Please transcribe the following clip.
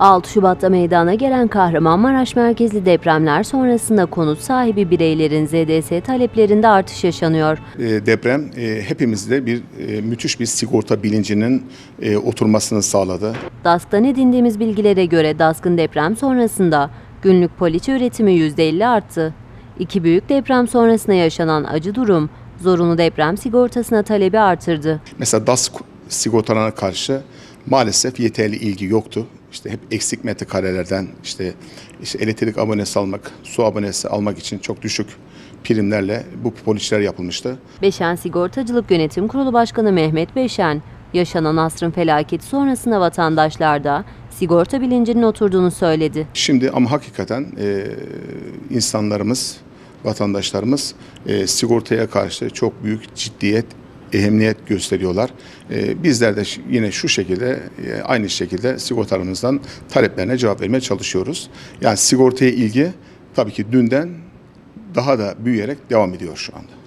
6 Şubat'ta meydana gelen Kahramanmaraş merkezli depremler sonrasında konut sahibi bireylerin ZDS taleplerinde artış yaşanıyor. E, deprem e, hepimizde bir e, müthiş bir sigorta bilincinin oturmasını sağladı. DASK'tan edindiğimiz bilgilere göre DASK'ın deprem sonrasında günlük poliçe üretimi %50 arttı. İki büyük deprem sonrasında yaşanan acı durum zorunlu deprem sigortasına talebi artırdı. Mesela DAS sigortalarına karşı maalesef yeterli ilgi yoktu. İşte hep eksik metrekarelerden işte, işte elektrik abonesi almak, su abonesi almak için çok düşük primlerle bu poliçeler yapılmıştı. Beşen Sigortacılık Yönetim Kurulu Başkanı Mehmet Beşen, yaşanan asrın felaketi sonrasında vatandaşlarda sigorta bilincinin oturduğunu söyledi. Şimdi ama hakikaten e, insanlarımız, vatandaşlarımız e, sigortaya karşı çok büyük ciddiyet, ehemmiyet gösteriyorlar. E, bizler de yine şu şekilde, e, aynı şekilde sigortalarımızdan taleplerine cevap vermeye çalışıyoruz. Yani sigortaya ilgi tabii ki dünden daha da büyüyerek devam ediyor şu anda.